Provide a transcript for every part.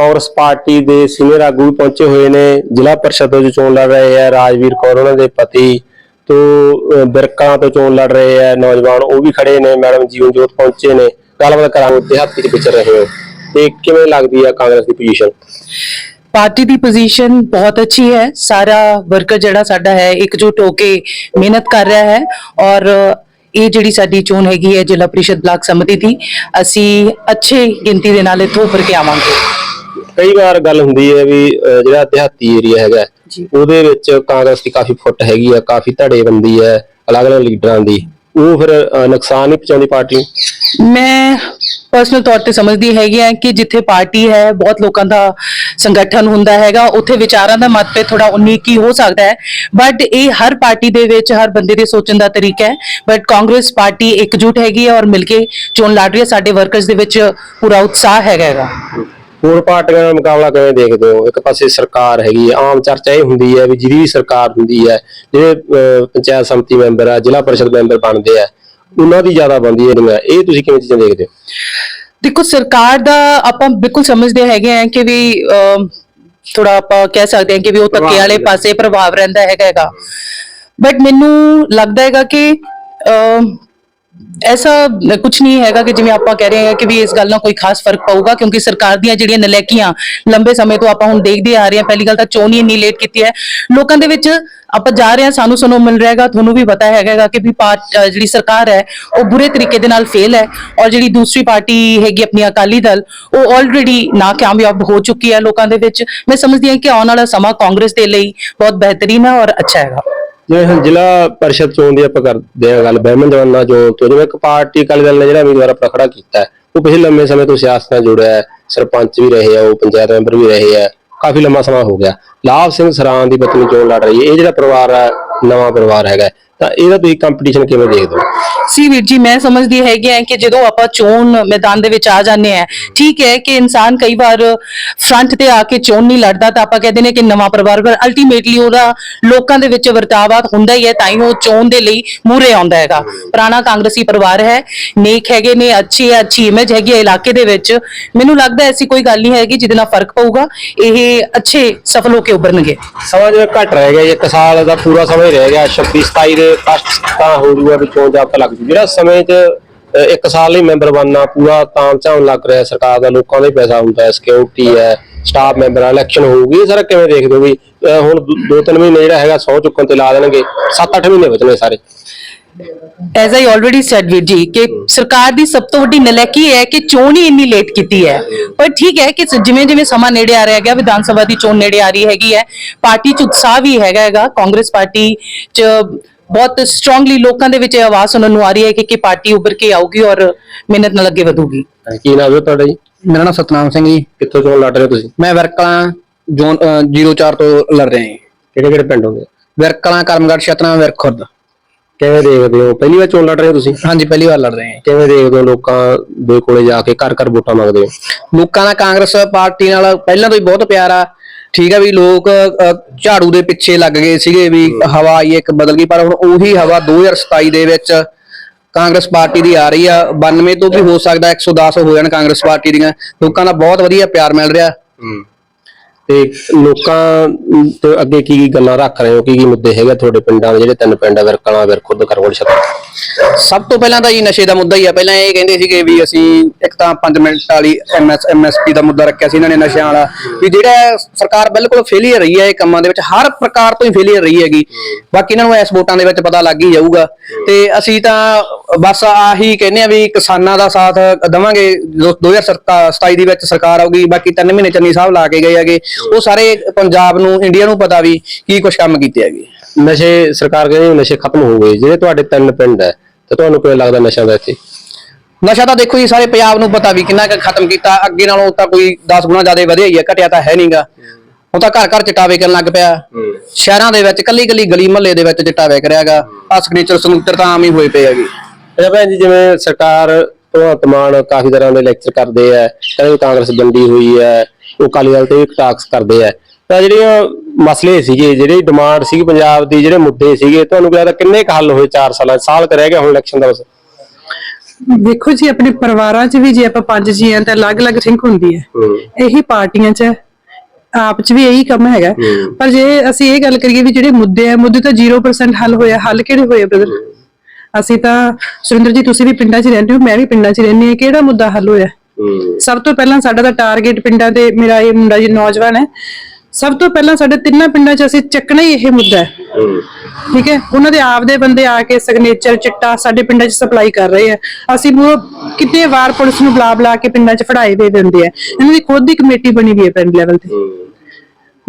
Congress party ਦੇ senior ਆਗੂ ਵੀ ਪਹੁੰਚੇ ਹੋਏ ਨੇ। ਜ਼ਿਲ੍ਹਾ ਪਰਿਸ਼ਦ ਤੋਂ ਚੋਣ ਲੜ ਰਹੇ ਆ ਰਾਜਵੀਰ ਕੌਰ, ਉਹਨਾਂ ਦੇ ਪਤੀ ਤੋਂ ਬਿਰਕਾਂ ਤੋਂ ਚੋਣ ਲੜ ਰਹੇ ਆ। ਨੌਜਵਾਨ ਉਹ ਵੀ ਖੜੇ ਨੇ, ਮੈਡਮ ਜੀਵਨ ਜੋਤ ਪਹੁੰਚੇ ਨੇ। ਗੱਲਬਾਤ ਕਰਾਂਗੇ ਦਿਹਾਤੀ ਚ ਵਿਚਰ ਰਹੇ ਹੋ। ਤੇ ਕਿਵੇਂ ਲੱਗਦੀ ਆ ਕਾਂਗਰਸ ਦੀ ਪੋਜੀਸ਼ਨ ਪਾਰਟੀ ਦੀ ਪੋਜੀਸ਼ਨ ਬਹੁਤ ਅੱਛੀ ਹੈ। ਸਾਰਾ ਵਰਕਰ ਜਿਹੜਾ ਸਾਡਾ ਹੈ, ਇਕਜੁੱਟ ਹੋ ਕੇ ਮਿਹਨਤ ਕਰ ਰਿਹਾ ਹੈ। ਔਰ ਇਹ ਜਿਹੜੀ ਸਾਡੀ ਚੋਣ ਹੈਗੀ ਹੈ, ਜ਼ਿਲ੍ਹਾ ਪ੍ਰੀਸ਼ਦ ਬਲਾਕ ਸਮਿਤੀ ਦੀ, ਅਸੀਂ ਅੱਛੇ ਗਿਣਤੀ ਦੇ ਨਾਲ ਇੱਥੋਂ ਉੱਪਰ ਕੇ ਆਵਾਂਗੇ। ਕਈ ਵਾਰ ਗੱਲ ਹੁੰਦੀ ਹੈ ਵੀ ਅਹ, ਜਿਹੜਾ ਦਿਹਾਤੀ ਏਰੀਆ ਹੈਗਾ ਜੀ। ਉਹਦੇ ਵਿੱਚ ਕਾਂਗਰਸ ਦੀ ਕਾਫੀ ਫੁੱਟ ਹੈਗੀ ਆ ਕਾਫੀ ਧੜੇਬੰਦੀ ਹੈ ਅਲੱਗ-ਅਲੱਗ ਲੀਡਰਾਂ ਦੀ। ਉਹ ਫਿਰ ਅਹ, ਨੁਕਸਾਨ ਨਹੀਂ ਪਹੁੰਚਾਉਂਦੀ ਪਾਰਟੀ ਨੂੰ? ਮੈਂ ਪਰਸਨਲ ਤੌਰ ਤੇ ਸਮਝਦੀ ਹੈਗੀ ਹੈ ਕਿ ਜਿੱਥੇ ਪਾਰਟੀ ਹੈ ਬਹੁਤ ਲੋਕਾਂ ਦਾ ਸੰਗਠਨ ਹੁੰਦਾ ਹੈਗਾ ਉੱਥੇ ਵਿਚਾਰਾਂ ਦਾ ਮਤਭੇਦ ਥੋੜਾ ਉਨੀਕੀ ਹੋ ਸਕਦਾ ਹੈ। ਬਟ ਇਹ ਹਰ ਪਾਰਟੀ ਦੇ ਵਿੱਚ ਹਰ ਬੰਦੇ ਦੇ ਸੋਚਣ ਦਾ ਤਰੀਕਾ ਹੈ। ਬਟ ਕਾਂਗਰਸ ਪਾਰਟੀ ਇਕਜੁੱਟ ਹੈਗੀ ਹੈ ਔਰ ਮਿਲ ਕੇ ਚੋਣ ਲੜ ਰਹੀ ਹੈ। ਸਾਡੇ ਵਰਕਰਸ ਦੇ ਵਿੱਚ ਪੂਰਾ ਉਤਸ਼ਾਹ ਹੈਗਾ ਹੈਗਾ। ਹੋਰ ਪਾਰਟੀਆਂ ਦਾ ਮੁਕਾਬਲਾ ਕਿਵੇਂ ਦੇਖਦੇ ਹੋ? ਇੱਕ ਪਾਸੇ ਸਰਕਾਰ ਹੈਗੀ ਹੈ ਆਮ ਚਰਚਾ ਇਹ ਹੁੰਦੀ ਹੈ ਵੀ ਜਿਹਦੀ ਵੀ ਸਰਕਾਰ ਹੁੰਦੀ ਹੈ ਜਿਹੜੇ ਪੰਚਾਇਤ ਸਮਿਤੀ ਮੈਂਬਰ ਆ ਜ਼ਿਲ੍ਹਾ ਪਰਿਸ਼ਦ ਮੈਂਬਰ ਬਣਦੇ ਆ ਉਹਨਾਂ ਦੀ ਜ਼ਿਆਦਾ ਬੰਦੀ ਹੈ ਇਹ ਤੁਸੀਂ ਕਿਵੇਂ ਚੀਜ਼ਾਂ ਦੇਖਦੇ ਹੋ? ਦੇਖੋ ਸਰਕਾਰ ਦਾ ਆਪਾਂ ਬਿਲਕੁਲ ਸਮਝਦੇ ਹੈਗੇ ਆ ਕਿ ਵੀ ਥੋੜਾ ਆਪਾਂ ਕਹਿ ਸਕਦੇ ਹਾਂ ਕਿ ਵੀ ਉਹ ਧੱਕੇ ਵਾਲੇ ਪਾਸੇ ਪ੍ਰਭਾਵ ਰਹਿੰਦਾ ਹੈਗਾ ਹੈਗਾ। ਬਟ ਮੈਨੂੰ ਲੱਗਦਾ ਹੈਗਾ ਕਿ ਐਸਾ ਕੁਝ ਨਹੀਂ ਹੈਗਾ ਕਿ ਜਿਵੇਂ ਆਪਾਂ ਕਹਿ ਰਹੇ ਹਾਂ ਕਿ ਵੀ ਇਸ ਗੱਲ ਨਾਲ ਕੋਈ ਖਾਸ ਫ਼ਰਕ ਪਊਗਾ, ਕਿਉਂਕਿ ਸਰਕਾਰ ਦੀਆਂ ਜਿਹੜੀਆਂ ਨਲੈਕੀਆਂ ਲੰਬੇ ਸਮੇਂ ਤੋਂ ਆਪਾਂ ਹੁਣ ਦੇਖਦੇ ਆ ਰਹੇ ਹਾਂ, ਪਹਿਲੀ ਗੱਲ ਤਾਂ ਚੋਣ ਹੀ ਇੰਨੀ ਲੇਟ ਕੀਤੀ ਹੈ। ਲੋਕਾਂ ਦੇ ਵਿੱਚ ਆਪਾਂ ਜਾ ਰਹੇ ਹਾਂ, ਸਾਨੂੰ ਸੁਣੋ ਮਿਲ ਰਿਹਾ ਤੁਹਾਨੂੰ ਵੀ ਪਤਾ ਹੈਗਾ ਹੈਗਾ ਕਿ ਵੀ ਪਾਰਟ- ਜਿਹੜੀ ਸਰਕਾਰ ਹੈ, ਉਹ ਬੁਰੇ ਤਰੀਕੇ ਦੇ ਨਾਲ ਫੇਲ ਹੈ ਔਰ ਜਿਹੜੀ ਦੂਸਰੀ ਪਾਰਟੀ ਹੈਗੀ ਆਪਣੀ ਅਕਾਲੀ ਦਲ, ਉਹ ਆਲਰੇਡੀ ਨਾਕਾਮਯਾਬ ਹੋ ਚੁੱਕੀ ਹੈ ਲੋਕਾਂ ਦੇ ਵਿੱਚ। ਮੈਂ ਸਮਝਦੀ ਹਾਂ ਕਿ ਆਉਣ ਵਾਲਾ ਸਮਾਂ ਕਾਂਗਰਸ ਦੇ ਲਈ ਬਹੁਤ ਬਿਹਤਰੀਨ ਹੈ ਔਰ ਅੱਛਾ ਹੈਗਾ। ਜਿਵੇਂ ਹੁਣ ਜ਼ਿਲ੍ਹਾ ਪਰਿਸ਼ਦ ਚੋਣ ਦੀ ਆਪਾਂ ਕਰਦੇ ਆ ਗੱਲ ਬਹਿਮਨ ਜਵਾਨਾਂ ਚੋਣ ਤੋਂ ਜਿਵੇਂ ਇੱਕ ਪਾਰਟੀ ਅਕਾਲੀ ਦਲ ਨੇ ਜਿਹੜਾ ਉਮੀਦਵਾਰ ਆਪਣਾ ਖੜਾ ਕੀਤਾ ਹੈ, ਉਹ ਪਿਛਲੇ ਲੰਮੇ ਸਮੇਂ ਤੋਂ ਸਿਆਸਤ ਨਾਲ ਜੁੜਿਆ ਹੈ ਸਰਪੰਚ ਵੀ ਰਹੇ ਆ ਉਹ ਪੰਚਾਇਤ ਮੈਂਬਰ ਵੀ ਰਹੇ ਆ ਕਾਫੀ ਲੰਮਾ ਸਮਾਂ ਹੋ ਗਿਆ। ਲਾਭ ਸਿੰਘ ਸਰਾਂ ਦੀ ਪਤਨੀ ਚੋਣ ਲੜ ਰਹੀ ਹੈ ਇਹ ਜਿਹੜਾ ਪਰਿਵਾਰ ਹੈ ਨਵਾਂ ਪਰਿਵਾਰ ਹੈਗਾ ਤਾਂ ਇਹਦਾ ਤੁਸੀਂ ਕੰਪੀਟੀਸ਼ਨ ਕਿਵੇਂ ਦੇਖਦੇ ਹੋ? ਸੀ ਵੀਰ ਜੀ ਮੈਂ ਸਮਝਦੀ ਹੈਗੀ ਹੈ ਕਿ ਜਦੋਂ ਆਪਾਂ ਚੋਣ ਮੈਦਾਨ ਦੇ ਵਿੱਚ ਆ ਜਾਂਦੇ ਆ ਠੀਕ ਹੈ ਕਿ ਇਨਸਾਨ ਕਈ ਵਾਰ ਫਰੰਟ ਤੇ ਆ ਕੇ ਚੋਣ ਨਹੀਂ ਲੜਦਾ ਤਾਂ ਆਪਾਂ ਕਹਿੰਦੇ ਨੇ ਕਿ ਨਵਾਂ ਪਰਿਵਾਰ ਪਰ ਅਲਟੀਮੇਟਲੀ ਉਹਦਾ ਲੋਕਾਂ ਦੇ ਵਿੱਚ ਵਰਤਾਵਾ ਹੁੰਦਾ ਹੀ ਹੈ ਤਾਂ ਹੀ ਉਹ ਚੋਣ ਦੇ ਲਈ ਮੂਰੇ ਆਉਂਦਾ ਹੈਗਾ। ਪੁਰਾਣਾ ਕਾਂਗਰਸੀ ਪਰਿਵਾਰ ਹੈ ਨੇਕ ਹੈਗੇ ਨੇ ਅੱਛੀ ਹੈ ਅੱਛੀ ਇਮੇਜ ਹੈਗੀ ਹੈ ਇਲਾਕੇ ਦੇ ਵਿੱਚ। ਮੈਨੂੰ ਲੱਗਦਾ ਐਸੀ ਕੋਈ ਗੱਲ ਨਹੀਂ ਹੈਗੀ ਜਿਹਦੇ ਨਾਲ ਫ਼ਰਕ ਪਊਗਾ ਇਹ ਅੱਛੇ ਸਫਲ ਹੋ ਕੇ ਉੱਭਰਨਗੇ। ਸਮਾਂ ਜਿਵੇਂ ਘੱਟ ਰਹਿ ਗਿਆ ਇੱਕ ਸਾਲ ਦਾ ਪੂਰਾ ਸਮਾਂ ਹੀ ਰਹਿ ਗਿਆ 26 27 ਦੇ ਫਸਟ ਤਾਂ ਹੋ ਜੂਗਾ ਵੀ ਚੋਣ ਲੱਗ ਜੂ। ਜਿਹੜਾ ਸਮੇਂ 'ਚ ਇੱਕ ਸਾਲ ਲਈ ਮੈਂਬਰ ਬਣਨਾ ਪੂਰਾ ਤਾਮ ਝਾਮ ਲੱਗ ਰਿਹਾ ਸਰਕਾਰ ਦਾ, ਲੋਕਾਂ ਦਾ ਹੀ ਪੈਸਾ ਹੁੰਦਾ ਹੈ ਸਿਕਿਉਰਿਟੀ ਹੈ ਸਟਾਫ ਮੈਂਬਰ ਇਲੈਕਸ਼ਨ ਹੋਊਗੀ, ਇਹ ਕਿਵੇਂ ਦੇਖਦੇ ਹੋ ਵੀ ਹੁਣ 2-3 ਮਹੀਨੇ ਜਿਹੜਾ ਹੈਗਾ 100 ਚੁੱਕਣ ਤੇ ਲਾ ਦੇਣਗੇ 7-8 ਮਹੀਨੇ ਬਚਣੇ ਸਾਰੇ। ਐਜ਼ ਆਈ ਆਲਰੇਡੀ ਸੈਡ ਵੀਰ ਜੀ, ਕਿ ਸਰਕਾਰ ਦੀ ਸਭ ਤੋਂ ਵੱਡੀ ਨਲੈਕੀ ਹੈ ਕਿ ਚੋਣ ਹੀ ਇੰਨੀ ਲੇਟ ਕੀਤੀ ਹੈ। ਪਰ ਠੀਕ ਹੈ ਕਿ ਜਿਵੇਂ ਜਿਵੇਂ ਸਮਾਂ ਨੇੜੇ ਆ ਰਿਹਾ ਹੈਗਾ, ਵਿਧਾਨ ਸਭਾ ਦੀ ਚੋਣ ਨੇੜੇ ਆ ਰਹੀ ਹੈਗੀ ਹੈ, ਪਾਰਟੀ 'ਚ ਉਤਸ਼ਾਹ ਵੀ ਹੈਗਾ ਹੈਗਾ, ਕਾਂਗਰਸ ਪਾਰਟੀ 'ਚ ਬਹੁਤ ਸਟਰੋਂਗਲੀ ਲੋਕਾਂ ਦੇ ਵਿੱਚ ਇਹ ਆਵਾਜ਼ ਸੁਣਨ ਨੂੰ ਆ ਰਹੀ ਹੈ ਕਿ ਕਿ ਪਾਰਟੀ ਉੱਭਰ ਕੇ ਆਊਗੀ ਔਰ ਮਿਹਨਤ ਨਾਲ ਅੱਗੇ ਵਧੂਗੀ। ਕੀ ਨਾਮ ਹੈ ਤੁਹਾਡਾ ਜੀ? ਮੇਰਾ ਨਾਮ ਸਤਨਾਮ ਸਿੰਘ ਜੀ। ਕਿੱਥੋਂ ਚੋਣ ਲੜ ਰਹੇ ਹੋ ਤੁਸੀਂ? ਮੈਂ ਵਰਕਲਾਂ ਜ਼ੋਨ ਅਹ 04 ਤੋਂ ਲੜ ਰਿਹਾ ਹਾਂ ਕਿਹੜੇ ਕਿਹੜੇ ਪਿੰਡ ਹੋਗੇ ਵਰਕਲਾਂ ਕਰਮਗੜ੍ਹ ਛਤਨਾ ਵਿਰਖੁਰਦ ਕਿਵੇਂ ਦੇਖਦੇ ਹੋ? ਪਹਿਲੀ ਵਾਰ ਚੋਣ ਲੜ ਰਹੇ ਹੋ ਤੁਸੀਂ? ਹਾਂਜੀ ਪਹਿਲੀ ਵਾਰ ਲੜ ਰਹੇ ਹਾਂ ਕਿਵੇਂ ਦੇਖਦੇ ਹੋ ਲੋਕਾਂ ਦੇ ਕੋਲੇ ਜਾ ਕੇ? ਘਰ ਘਰ ਵੋਟਾਂ ਮੰਗਦੇ ਹੋ? ਲੋਕਾਂ ਦਾ ਕਾਂਗਰਸ ਪਾਰਟੀ ਨਾਲ ਪਹਿਲਾਂ ਤੋਂ ਹੀ ਬਹੁਤ ਪਿਆਰ ਆ। ਠੀਕ ਆ ਵੀ ਲੋਕ ਝਾੜੂ ਦੇ ਪਿੱਛੇ ਲੱਗ ਗਏ ਸੀਗੇ ਵੀ ਹਵਾ ਆਈ ਇੱਕ ਬਦਲ ਗਈ ਪਰ ਹੁਣ ਉਹੀ ਹਵਾ 2027 ਦੇ ਵਿੱਚ ਕਾਂਗਰਸ ਪਾਰਟੀ ਦੀ ਆ ਰਹੀ ਆ। 92 ਤੋਂ ਵੀ ਹੋ ਸਕਦਾ 110 ਹੋ ਜਾਣ ਕਾਂਗਰਸ ਪਾਰਟੀ ਦੀਆਂ। ਲੋਕਾਂ ਦਾ ਬਹੁਤ ਵਧੀਆ ਪਿਆਰ ਮਿਲ ਰਿਹਾ। ਤੇ ਲੋਕਾਂ ਤੇ ਅੱਗੇ ਕੀ ਕੀ ਗੱਲਾਂ ਰੱਖ ਰਹੇ ਹੋ? ਕੀ ਕੀ ਮੁੱਦੇ ਹੈਗੇ ਤੁਹਾਡੇ ਪਿੰਡਾਂ ਦੇ ਜਿਹੜੇ ਤਿੰਨ ਪਿੰਡ ਆ, ਵਿਰਕਲਾ, ਵਿਰਖੁਰਦ ਕਰਵਲ ਛਤਰ ਸਭ ਤੋਂ ਪਹਿਲਾਂ ਤਾਂ ਜੀ ਨਸ਼ੇ ਦਾ ਮੁੱਦਾ ਹੀ ਆ। ਪਹਿਲਾਂ ਇਹ ਕਹਿੰਦੇ ਸੀਗੇ ਵੀ ਅਸੀਂ ਇੱਕ ਤਾਂ 5 ਮਿੰਟ ਵਾਲੀ ਐਮਐਸ ਐਮਐਸਪੀ ਦਾ ਮੁੱਦਾ ਰੱਖਿਆ ਸੀ ਇਹਨਾਂ ਨੇ ਨਸ਼ਿਆਂ ਵਾਲਾ। ਵੀ ਜਿਹੜਾ ਸਰਕਾਰ ਬਿਲਕੁਲ ਫੇਲੀਅਰ ਰਹੀ ਹੈ ਇਹ ਕੰਮਾਂ ਦੇ ਵਿੱਚ, ਹਰ ਪ੍ਰਕਾਰ ਤੋਂ ਹੀ ਫੇਲੀਅਰ ਰਹੀ ਹੈਗੀ। ਬਾਕੀ ਇਹਨਾਂ ਨੂੰ ਇਸ ਵੋਟਾਂ ਦੇ ਵਿੱਚ ਪਤਾ ਲੱਗ ਹੀ ਜਾਊਗਾ। ਤੇ ਅਸੀਂ ਤਾਂ ਬਸ ਆਹੀ ਕਹਿੰਦੇ ਆ ਵੀ ਕਿਸਾਨਾਂ ਦਾ ਸਾਥ ਦਵਾਂਗੇ। 2027 ਦੀ ਵਿੱਚ ਸਰਕਾਰ ਆਊਗੀ, ਬਾਕੀ ਤਿੰਨ ਮਹੀਨੇ ਚੰਨੀ ਸਾਹਿਬ ਲਾ ਕੇ ਗਏ ਹੈਗੇ। ਉਹ ਸਾਰੇ ਪੰਜਾਬ ਨੂੰ ਇੰਡੀਆ ਨੂੰ ਪਤਾ ਵੀ ਕੀ ਕੁਝ ਕੰਮ ਕੀਤੇ ਹੈਗੇ। ਨਸ਼ੇ ਸਰਕਾਰ ਕਹਿੰਦੀ ਨਸ਼ੇ ਖਤਮ ਹੋ ਗਏ ਜਿਹੜੇ ਤੁਹਾਡੇ ਤਿੰਨ ਪਿੰਡ ਹੈ ਤੇ ਤੁਹਾਨੂੰ ਕਿਵੇਂ ਲੱਗਦਾ ਨਸ਼ਿਆਂ ਦਾ ਇੱਥੇ? ਨਸ਼ਾ ਤਾਂ ਦੇਖੋ ਜੀ ਸਾਰੇ ਪੰਜਾਬ ਨੂੰ ਪਤਾ ਵੀ ਕਿੰਨਾ ਕੁ ਖਤਮ ਕੀਤਾ ਅੱਗੇ ਨਾਲੋਂ ਤਾਂ ਕੋਈ 10 ਗੁਣਾ ਜ਼ਿਆਦਾ ਵਧਿਆ ਹੀ ਹੈ ਘਟਿਆ ਤਾਂ ਹੈ ਨਹੀਂਗਾ ਹੁਣ ਤਾਂ ਘਰ ਘਰ ਚਿੱਟਾ ਵੇਚਣ ਲੱਗ ਪਿਆ। ਸ਼ਹਿਰਾਂ ਦੇ ਵਿੱਚ ਕੱਲੀ ਕੱਲੀ ਗਲੀ ਮਹੱਲੇ ਦੇ ਵਿੱਚ ਚਿੱਟਾ ਵੇਚ ਰਿਹਾਗਾ ਆ ਸਿਗਨੇਚਰ ਸਮੂਤਰ ਤਾਂ ਆਮ ਹੀ ਹੋਏ ਪਏ ਹੈਗੇ। ਭੈਣ ਜੀ ਜਿਵੇਂ ਸਰਕਾਰ ਭਗਵੰਤ ਮਾਨ ਕਾਫੀ ਤਰ੍ਹਾਂ ਦੇ ਲੈਕਚਰ ਕਰਦੇ ਆ ਕਹਿੰਦੇ ਕਾਂਗਰਸ ਵੰਡੀ ਹੋਈ ਹੈ ਉਹ ਅਕਾਲੀ ਦਲ ਤੇ ਵੀ ਟਾਕਸ ਕਰਦੇ ਆ। ਤਾਂ ਜਿਹੜੀਆਂ ਮਸਲੇ ਸੀਗੇ ਜਿਹੜੀ ਡਿਮਾਂਡ ਸੀ ਪੰਜਾਬ ਦੀ ਜਿਹੜੇ ਮੁੱਦੇ ਸੀਗੇ ਤੁਹਾਨੂੰ ਕਿਹਾ ਤਾਂ ਕਿੰਨੇ ਕੁ ਹੱਲ ਹੋਏ 4 ਸਾਲਾਂ? ਸਾਲ ਕ ਰਹਿ ਗਿਆ ਹੁਣ ਇਲੈਕਸ਼ਨ ਦਾ ਬਸ। ਵੇਖੋ ਜੀ ਆਪਣੇ ਪਰਿਵਾਰਾਂ 'ਚ ਵੀ ਜੇ ਆਪਾਂ ਪੰਜ ਜੀ ਆਂ ਤਾਂ ਅਲੱਗ-ਅਲੱਗ ਥਿੰਕ ਹੁੰਦੀ ਹੈ। ਇਹੀ ਪਾਰਟੀਆਂ 'ਚ ਆਪ 'ਚ ਵੀ ਇਹੀ ਕੰਮ ਹੈਗਾ। ਪਰ ਜੇ ਅਸੀਂ ਇਹ ਗੱਲ ਕਰੀਏ ਵੀ ਜਿਹੜੇ ਮੁੱਦੇ ਆ ਮੁੱਦੇ ਤਾਂ 0% ਹੱਲ ਹੋਇਆ ਹੱਲ ਕਿਹੜੇ ਹੋਏ ਬ੍ਰਦਰ ਅਸੀਂ ਤਾਂ ਸੁਰਿੰਦਰ ਜੀ ਤੁਸੀਂ ਵੀ ਪਿੰਡਾਂ 'ਚ ਰਹਿੰਦੇ ਹੋ ਮੈਂ ਵੀ ਪਿੰਡਾਂ 'ਚ ਰਹਿੰਦੀ ਹਾਂ। ਕਿਹੜਾ ਮੁੱਦਾ ਹੱਲ ਹੋਇਆ? ਸਭ ਤੋਂ ਪਹਿਲਾਂ ਸਾਡਾ ਤਾਂ ਟਾਰਗੇਟ ਪਿੰਡਾਂ ਦੇ ਮੇਰਾ ਇਹ ਮੁੰਡਾ ਜੀ ਨੌਜਵਾਨ ਹੈ। ਸਭ ਤੋਂ ਪਹਿਲਾਂ ਸਾਡੇ ਤਿੰਨਾਂ ਪਿੰਡਾਂ 'ਚ ਅਸੀਂ ਚੱਕਣਾ ਹੀ ਇਹ ਮੁੱਦਾ ਹੈ। ਠੀਕ ਹੈ? ਉਹਨਾਂ ਦੇ ਆਪਦੇ ਬੰਦੇ ਆ ਕੇ ਸਿਗਨੇਚਰ ਚਿੱਟਾ ਸਾਡੇ ਪਿੰਡਾਂ 'ਚ ਸਪਲਾਈ ਕਰ ਰਹੇ ਆ। ਅਸੀਂ ਮੂਹਰੋਂ ਕਿਤੇ ਵਾਰ ਪੁਲਿਸ ਨੂੰ ਬੁਲਾ ਬੁਲਾ ਕੇ ਪਿੰਡਾਂ 'ਚ ਫੜਾਏ ਦੇ ਦਿੰਦੇ ਆ। ਇਹਨਾਂ ਦੀ ਖੁਦ ਦੀ ਕਮੇਟੀ ਬਣੀ ਹੋਈ ਹੈ ਪਿੰਡ ਲੈਵਲ ਤੇ।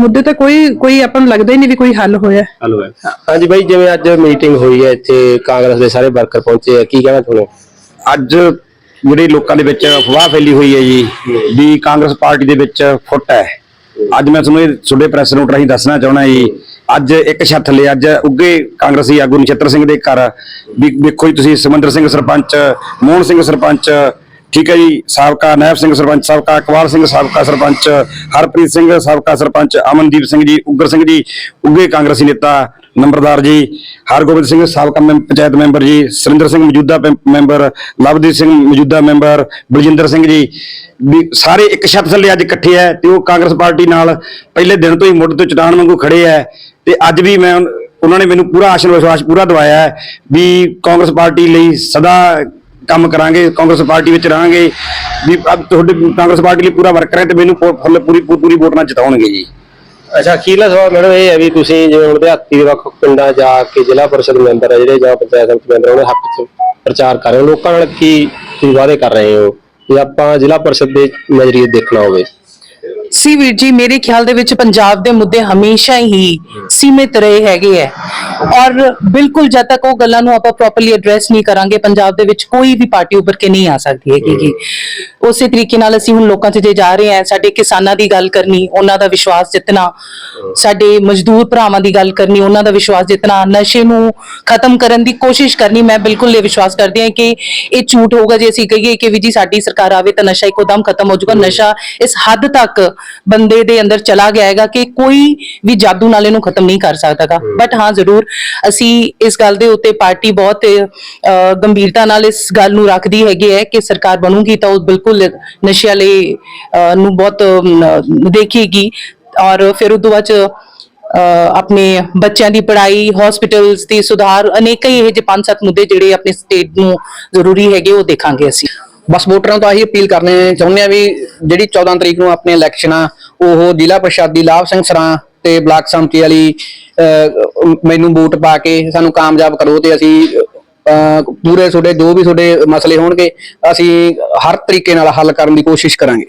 ਮੁੱਦੇ ਤਾਂ ਕੋਈ ਕੋਈ ਆਪਾਂ ਨੂੰ ਲੱਗਦਾ ਹੀ ਨਹੀਂ ਵੀ ਕੋਈ ਹੱਲ ਹੋਇਆ। ਹਲੋ ਹੈ ਹਾਂਜੀ ਬਾਈ ਜਿਵੇਂ ਅੱਜ ਮੀਟਿੰਗ ਹੋਈ ਹੈ ਇੱਥੇ ਕਾਂਗਰਸ ਦੇ ਸਾਰੇ ਵਰਕਰ ਪਹੁੰਚੇ ਆ ਕੀ ਕਹਿਣਾ ਤੁਹਾਨੂੰ? ਅੱਜ ਜਿਹੜੀ ਲੋਕਾਂ ਦੇ ਵਿੱਚ ਅਫਵਾਹ ਫੈਲੀ ਹੋਈ ਹੈ ਜੀ ਵੀ ਕਾਂਗਰਸ ਪਾਰਟੀ ਦੇ ਵਿੱਚ ਫੁੱਟ ਹੈ। ਅੱਜ ਮੈਂ ਤੁਹਾਨੂੰ ਇਹ ਤੁਹਾਡੇ ਪ੍ਰੈਸ ਨੋਟ ਰਾਹੀਂ ਦੱਸਣਾ ਚਾਹਣਾ ਜੀ ਅੱਜ ਇੱਕ ਛੱਤ ਥੱਲੇ ਅੱਜ ਉੱਗੇ ਕਾਂਗਰਸੀ ਆਗੂ ਨਛੱਤਰ ਸਿੰਘ ਦੇ ਘਰ ਵੀ ਵੇਖੋ ਜੀ ਤੁਸੀਂ ਸਮੰਦਰ ਸਿੰਘ ਸਰਪੰਚ ਮੋਹਨ ਸਿੰਘ ਸਰਪੰਚ ਠੀਕ ਹੈ ਜੀ, ਸਾਬਕਾ ਨਾਇਬ ਸਿੰਘ ਸਰਪੰਚ, ਸਾਬਕਾ ਇਕਬਾਲ ਸਿੰਘ, ਸਾਬਕਾ ਸਰਪੰਚ ਹਰਪ੍ਰੀਤ ਸਿੰਘ, ਸਾਬਕਾ ਸਰਪੰਚ ਅਮਨਦੀਪ ਸਿੰਘ ਜੀ, ਉਗਰ ਸਿੰਘ ਜੀ, ਉੱਗੇ ਕਾਂਗਰਸੀ ਨੇਤਾ ਨੰਬਰਦਾਰ ਜੀ, ਹਰਗੋਬਿੰਦ ਸਿੰਘ, ਸਾਬਕਾ ਮੈਂਬ- ਪੰਚਾਇਤ ਮੈਂਬਰ ਜੀ, ਸੁਰਿੰਦਰ ਸਿੰਘ ਮੌਜੂਦਾ ਪੈ- ਮੈਂਬਰ, ਲਵਦੀਪ ਸਿੰਘ ਮੌਜੂਦਾ ਮੈਂਬਰ, ਬਲਜਿੰਦਰ ਸਿੰਘ ਜੀ, ਵੀ ਸਾਰੇ ਇੱਕ ਛੱਤ ਥੱਲੇ ਅੱਜ ਇਕੱਠੇ ਆ ਤੇ ਉਹ ਕਾਂਗਰਸ ਪਾਰਟੀ ਨਾਲ ਪਹਿਲੇ ਦਿਨ ਤੋਂ ਹੀ ਮੁੱਢ ਤੋਂ ਚਟਾਨ ਵਾਂਗੂ ਖੜੇ ਆ ਤੇ ਅੱਜ ਵੀ ਮੈਂ ਉਹਨਾਂ ਨੇ ਮੈਨੂੰ ਪੂਰਾ ਆਸ਼ਰ ਵਿਸ਼ਵਾਸ ਪੂਰਾ ਦਵਾਇਆ ਵੀ ਕਾਂਗਰਸ ਪਾਰਟੀ ਲਈ ਸਦਾ ਕੰਮ ਕਰਾਂਗੇ, ਕਾਂਗਰਸ ਪਾਰਟੀ ਵਿੱਚ ਰਹਾਂਗੇ, ਵੀ ਤੁਹਾਡੇ ਕਾਂਗਰਸ ਪਾਰਟੀ ਲਈ ਪੂਰਾ ਵਰਕ ਕਰਾਂ ਤੇ ਮੈਨੂੰ ਫੁੱਲ ਪੂਰੀ ਪੂਰੀ ਵੋਟ ਨਾਲ ਜਿਤਾਉਣਗੇ ਜੀ। ਅੱਛਾ ਅਖੀਰਲਾ ਸਵਾਲ ਮੈਡਮ ਇਹ ਹੈ ਵੀ ਤੁਸੀਂ ਜਿਵੇਂ ਹੁਣ ਦਿਹਾਤੀ ਦੇ ਵੱਖ ਪਿੰਡਾਂ ਜਾ ਕੇ ਜ਼ਿਲ੍ਹਾ ਪਰਿਸ਼ਦ ਮੈਂਬਰ ਆ ਜਿਹੜੇ ਜਾਂ ਪੰਚਾਇਤ ਸਮਿਤੀ ਮੈਂਬਰ ਉਹਨੇ ਹੱਕ 'ਚ ਪ੍ਰਚਾਰ ਕਰ ਰਹੇ ਹੋ। ਲੋਕਾਂ ਨਾਲ ਕੀ ਤੁਸੀਂ ਵਾਅਦੇ ਕਰ ਰਹੇ ਹੋ? ਜੇ ਆਪਾਂ ਜ਼ਿਲ੍ਹਾ ਪਰਿਸ਼ਦ ਦੇ ਨਜ਼ਰੀਏ ਦੇਖਣਾ ਹੋਵੇ। ਸੀ ਵੀਰ ਜੀ, ਮੇਰੇ ਖਿਆਲ ਦੇ ਵਿੱਚ ਪੰਜਾਬ ਦੇ ਮੁੱਦੇ ਹਮੇਸ਼ਾ ਹੀ ਸੀਮਿਤ ਰਹੇ ਹੈਗੇ ਹੈ ਔਰ ਬਿਲਕੁਲ ਜਦ ਤੱਕ ਉਹ ਗੱਲਾਂ ਨੂੰ ਆਪਾਂ ਪ੍ਰੋਪਰਲੀ ਐਡਰੈਸ ਨਹੀਂ ਕਰਾਂਗੇ, ਪੰਜਾਬ ਦੇ ਵਿੱਚ ਕੋਈ ਵੀ ਪਾਰਟੀ ਉੱਪਰ ਕੇ ਨਹੀਂ ਆ ਸਕਦੀ ਹੈਗੀ ਗੀ। ਉਸੇ ਤਰੀਕੇ ਨਾਲ ਅਸੀਂ ਹੁਣ ਲੋਕਾਂ 'ਚ ਜੇ ਜਾ ਰਹੇ ਹਾਂ ਸਾਡੇ ਕਿਸਾਨਾਂ ਦੀ ਗੱਲ ਕਰਨੀ, ਉਹਨਾਂ ਦਾ ਵਿਸ਼ਵਾਸ ਜਿੱਤਣਾ, ਸਾਡੇ ਮਜ਼ਦੂਰ ਭਰਾਵਾਂ ਦੀ ਗੱਲ ਕਰਨੀ, ਉਹਨਾਂ ਦਾ ਵਿਸ਼ਵਾਸ ਜਿੱਤਣਾ, ਨਸ਼ੇ ਨੂੰ ਖਤਮ ਕਰਨ ਦੀ ਕੋਸ਼ਿਸ਼ ਕਰਨੀ, ਮੈਂ ਬਿਲਕੁਲ ਇਹ ਵਿਸ਼ਵਾਸ ਕਰਦੀ ਹਾਂ ਕਿ ਇਹ ਝੂਠ ਹੋਊਗਾ ਜੇ ਅਸੀਂ ਕਹੀਏ ਕਿ ਵੀ ਜੀ ਸਾਡੀ ਸਰਕਾਰ ਆਵੇ ਤਾਂ ਨਸ਼ਾ ਇੱਕੋ ਦਮ ਖਤਮ ਹੋ ਜਾਊਗਾ ਨਸ਼ਾ ਇਸ ਹੱਦ ਤੱਕ ਬੰਦੇ ਦੇ ਅੰਦਰ ਚਲਾ ਗਿਆ ਹੈਗਾ ਕਿ ਕੋਈ ਵੀ ਜਾਦੂ ਨਾਲ ਇਹਨੂੰ ਖਤਮ ਨਹੀਂ ਕਰ ਸਕਦਾਗਾ। ਬਟ ਹਾਂ ਜ਼ਰੂਰ ਅਸੀਂ ਇਸ ਗੱਲ ਦੇ ਉੱਤੇ ਪਾਰਟੀ ਬਹੁਤ ਅਹ, ਗੰਭੀਰਤਾ ਨਾਲ ਇਸ ਗੱਲ ਨੂੰ ਰੱਖਦੀ ਹੈਗੀ ਹੈ ਕਿ ਸਰਕਾਰ ਬਣੂਗੀ ਤਾਂ ਉਹ ਬਿਲਕੁਲ ਨਸ਼ੇ ਵਾਲੇ ਅਹ, ਨੂੰ ਬਹੁਤ ਅਮ, ਦੇਖੇਗੀ। ਔਰ ਫਿਰ ਉਦੋਂ ਬਾਅਦ ਚ ਅਹ, ਆਪਣੇ ਬੱਚਿਆਂ ਦੀ ਪੜ੍ਹਾਈ ਹਸਪੀਟਲਸ ਦੀ ਸੁਧਾਰ ਅਨੇਕਾਂ ਹੀ ਇਹ ਜਿਹੇ ਪੰਜ ਸੱਤ ਮੁੱਦੇ ਜਿਹੜੇ ਆਪਣੇ ਸਟੇਟ ਨੂੰ ਜ਼ਰੂਰੀ ਹੈਗੇ ਉਹ ਦੇਖਾਂਗੇ ਅਸੀਂ। ਬਸ ਵੋਟਰਾਂ ਤੋਂ ਆਹੀ ਅਪੀਲ ਕਰਨੇ ਚਾਹੁੰਦੇ ਆ ਵੀ ਜਿਹੜੀ 14 ਤਰੀਕ ਨੂੰ ਆਪਣੇ ਇਲੈਕਸ਼ਨ ਆ, ਉਹ ਜ਼ਿਲ੍ਹਾ ਪ੍ਰਸ਼ਦ ਦੀ ਲਾਭ ਸਿੰਘ ਸਰਾਂ ਤੇ ਬਲਾਕ ਸੰਮਤੀ ਵਾਲੀ ਮੈਨੂੰ ਵੋਟ ਪਾ ਕੇ ਸਾਨੂੰ ਕਾਮਯਾਬ ਕਰੋ ਤੇ ਅਸੀਂ ਪੂਰੇ ਤੁਹਾਡੇ, ਜੋ ਵੀ ਤੁਹਾਡੇ ਮਸਲੇ ਹੋਣਗੇ, ਅਸੀਂ ਹਰ ਤਰੀਕੇ ਨਾਲ ਹੱਲ ਕਰਨ ਦੀ ਕੋਸ਼ਿਸ਼ ਕਰਾਂਗੇ।